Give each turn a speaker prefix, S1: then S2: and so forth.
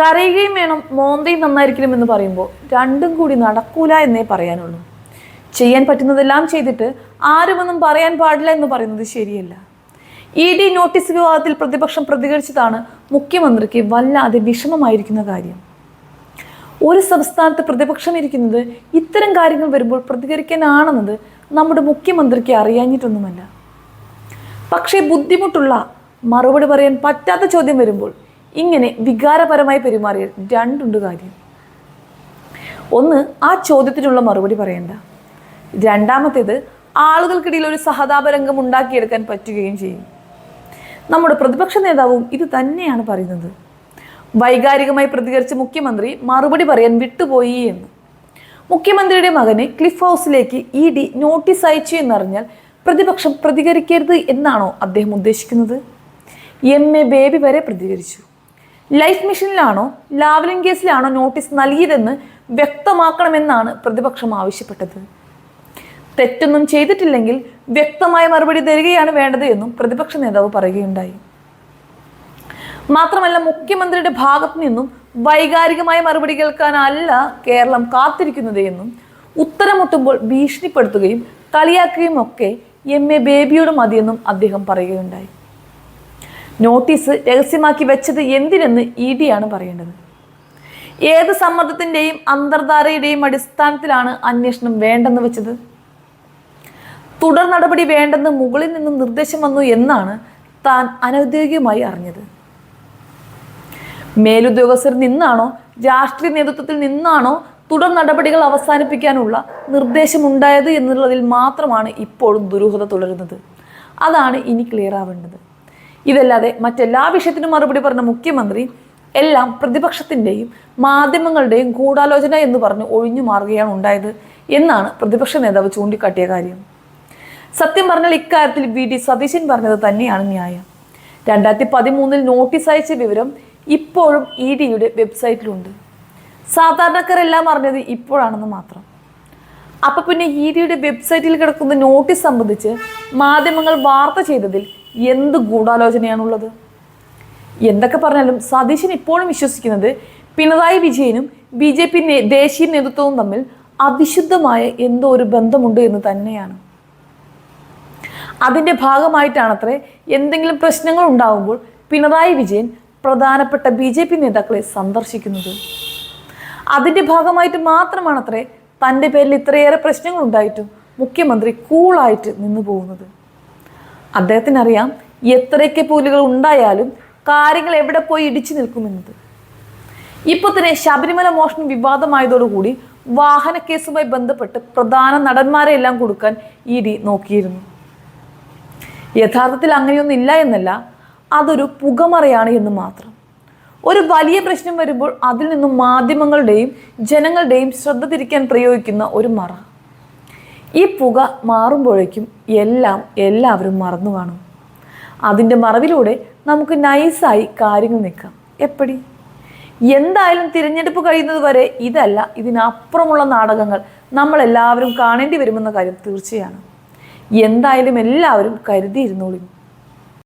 S1: കരയുകയും വേണം മോന്തയും നന്നായിരിക്കണം എന്ന് പറയുമ്പോൾ രണ്ടും കൂടി നടക്കൂല എന്നേ പറയാനുള്ളൂ. ചെയ്യാൻ പറ്റുന്നതെല്ലാം ചെയ്തിട്ട് ആരുമൊന്നും പറയാൻ പാടില്ല എന്ന് പറയുന്നത് ശരിയല്ല. ഇ ഡി നോട്ടീസ് വിവാദത്തിൽ പ്രതിപക്ഷം പ്രതികരിച്ചതാണ് മുഖ്യമന്ത്രിക്ക് വല്ലാതെ വിഷമമായിരിക്കുന്ന കാര്യം. ഒരു സംസ്ഥാനത്ത് പ്രതിപക്ഷം ഇരിക്കുന്നത് ഇത്തരം കാര്യങ്ങൾ വരുമ്പോൾ പ്രതികരിക്കാനാണെന്നത് നമ്മുടെ മുഖ്യമന്ത്രിക്ക് അറിയാഞ്ഞിട്ടൊന്നുമല്ല. പക്ഷേ ബുദ്ധിമുട്ടുള്ള മറുപടി പറയാൻ പറ്റാത്ത ചോദ്യം വരുമ്പോൾ ഇങ്ങനെ വികാരപരമായി പെരുമാറിയ രണ്ടുണ്ട് കാര്യം. ഒന്ന് ആ ചോദ്യത്തിനുള്ള മറുപടി പറയണ്ട. രണ്ടാമത്തേത് ആളുകൾക്കിടയിൽ ഒരു സഹതാപരംഗം ഉണ്ടാക്കിയെടുക്കാൻ പറ്റുകയും ചെയ്യും. നമ്മുടെ പ്രതിപക്ഷ നേതാവും ഇത് തന്നെയാണ് പറയുന്നത്. വൈകാരികമായി പ്രതികരിച്ച മുഖ്യമന്ത്രി മറുപടി പറയാൻ വിട്ടുപോയി എന്ന്. മുഖ്യമന്ത്രിയുടെ മകനെ ക്ലിഫ് ഹൗസിലേക്ക് ഇ ഡി നോട്ടീസ് അയച്ചു എന്നറിഞ്ഞാൽ പ്രതിപക്ഷം പ്രതികരിക്കരുത് എന്നാണോ അദ്ദേഹം ഉദ്ദേശിക്കുന്നത്? എം എ ബേബി വരെ പ്രതികരിച്ചു. ലൈഫ് മിഷനിലാണോ ലാവലിംഗ് കേസിലാണോ നോട്ടീസ് നൽകിയതെന്ന് വ്യക്തമാക്കണമെന്നാണ് പ്രതിപക്ഷം ആവശ്യപ്പെട്ടത്. തെറ്റൊന്നും ചെയ്തിട്ടില്ലെങ്കിൽ വ്യക്തമായ മറുപടി തരികയാണ് വേണ്ടത് എന്നും പ്രതിപക്ഷ നേതാവ് പറയുകയുണ്ടായി. മാത്രമല്ല മുഖ്യമന്ത്രിയുടെ ഭാഗത്തു നിന്നും വൈകാരികമായ മറുപടി കേൾക്കാനല്ല കേരളം കാത്തിരിക്കുന്നത് എന്നും ഉത്തരമുട്ടുമ്പോൾ ഭീഷണിപ്പെടുത്തുകയും കളിയാക്കുകയും ഒക്കെ എം എ ബേബിയോട് മതിയെന്നും അദ്ദേഹം പറയുകയുണ്ടായി. നോട്ടീസ് രഹസ്യമാക്കി വെച്ചത് എന്തിനെന്ന് ഇ ഡി ആണ് പറയേണ്ടത്. ഏത് സമ്മർദ്ദത്തിന്റെയും അന്തർധാരയുടെയും അടിസ്ഥാനത്തിലാണ് അന്വേഷണം വേണ്ടെന്ന് വെച്ചത്? തുടർ നടപടി വേണ്ടെന്ന് മുകളിൽ നിന്നും നിർദ്ദേശം വന്നു എന്നാണ് താൻ അനൗദ്യോഗികമായി അറിഞ്ഞത്. മേലുദ്യോഗസ്ഥർ നിന്നാണോ രാഷ്ട്രീയ നേതൃത്വത്തിൽ നിന്നാണോ തുടർ നടപടികൾ അവസാനിപ്പിക്കാനുള്ള നിർദ്ദേശമുണ്ടായത് എന്നുള്ളതിൽ മാത്രമാണ് ഇപ്പോഴും ദുരൂഹത തുടരുന്നത്. അതാണ് ഇനി ക്ലിയർ ആവേണ്ടത്. ഇതല്ലാതെ മറ്റെല്ലാ വിഷയത്തിനും മറുപടി പറഞ്ഞ മുഖ്യമന്ത്രി എല്ലാം പ്രതിപക്ഷത്തിന്റെയും മാധ്യമങ്ങളുടെയും ഗൂഢാലോചന എന്ന് പറഞ്ഞ് ഒഴിഞ്ഞു മാറുകയാണ് ഉണ്ടായത് എന്നാണ് പ്രതിപക്ഷ നേതാവ് ചൂണ്ടിക്കാട്ടിയ കാര്യം. സത്യം പറഞ്ഞാൽ ഇക്കാര്യത്തിൽ വി ഡി സതീശൻ പറഞ്ഞത് തന്നെയാണ് ന്യായം. രണ്ടായിരത്തി പതിമൂന്നിൽ നോട്ടീസ് അയച്ച വിവരം ഇപ്പോഴും ഇ ഡിയുടെ വെബ്സൈറ്റിലുണ്ട്. സാധാരണക്കാരെല്ലാം അറിഞ്ഞത് ഇപ്പോഴാണെന്ന് മാത്രം. അപ്പം പിന്നെ ഇ ഡിയുടെ വെബ്സൈറ്റിൽ കിടക്കുന്ന നോട്ടീസ് സംബന്ധിച്ച് മാധ്യമങ്ങൾ വാർത്ത ചെയ്തതിൽ എന്ത് ഗൂഢാലോചനയാണുള്ളത്? എന്തൊക്കെ പറഞ്ഞാലും സതീശൻ ഇപ്പോഴും വിശ്വസിക്കുന്നത് പിണറായി വിജയനും ബി ജെ പി ദേശീയ നേതൃത്വവും തമ്മിൽ അവിശുദ്ധമായ എന്തോ ഒരു ബന്ധമുണ്ട് എന്ന് തന്നെയാണ്. അതിന്റെ ഭാഗമായിട്ടാണത്രേ എന്തെങ്കിലും പ്രശ്നങ്ങൾ ഉണ്ടാകുമ്പോൾ പിണറായി വിജയൻ പ്രധാനപ്പെട്ട ബി ജെ പി നേതാക്കളെ സന്ദർശിക്കുന്നത്. അതിന്റെ ഭാഗമായിട്ട് മാത്രമാണത്രേ തന്റെ പേരിൽ ഇത്രയേറെ പ്രശ്നങ്ങൾ ഉണ്ടായിട്ടും മുഖ്യമന്ത്രി കൂളായിട്ട് നിന്നു പോകുന്നത്. അദ്ദേഹത്തിനറിയാം എത്രയൊക്കെ പോലുകൾ ഉണ്ടായാലും കാര്യങ്ങൾ എവിടെ പോയി ഇടിച്ചു നിൽക്കുമെന്നത് ഇപ്പോൾ തന്നെ ശബരിമല മോഷണം വിവാദമായതോടുകൂടി വാഹന കേസുമായി ബന്ധപ്പെട്ട് പ്രധാന നടന്മാരെ എല്ലാം കൊടുക്കാൻ ഇ ഡി നോക്കിയിരുന്നു. യഥാർത്ഥത്തിൽ അങ്ങനെയൊന്നും ഇല്ല എന്നല്ല അതൊരു പുകമറയാണ് എന്ന് മാത്രം. ഒരു വലിയ പ്രശ്നം വരുമ്പോൾ അതിൽ നിന്നും മാധ്യമങ്ങളുടെയും ജനങ്ങളുടെയും ശ്രദ്ധ തിരിക്കാൻ പ്രയോഗിക്കുന്ന ഒരു മറ. ഈ പുക മാറുമ്പോഴേക്കും എല്ലാം എല്ലാവരും മറന്നു കാണും. അതിന്റെ മറവിലൂടെ നമുക്ക് നൈസായി കാര്യങ്ങൾ നിൽക്കാം. എപ്പടി? എന്തായാലും തിരഞ്ഞെടുപ്പ് കഴിയുന്നത് വരെ ഇതല്ല ഇതിനപ്പുറമുള്ള നാടകങ്ങൾ നമ്മളെല്ലാവരും കാണേണ്ടി വരുമെന്ന കാര്യം തീർച്ചയാണ്. എന്തായാലും എല്ലാവരും കരുതിയിരുന്നോളും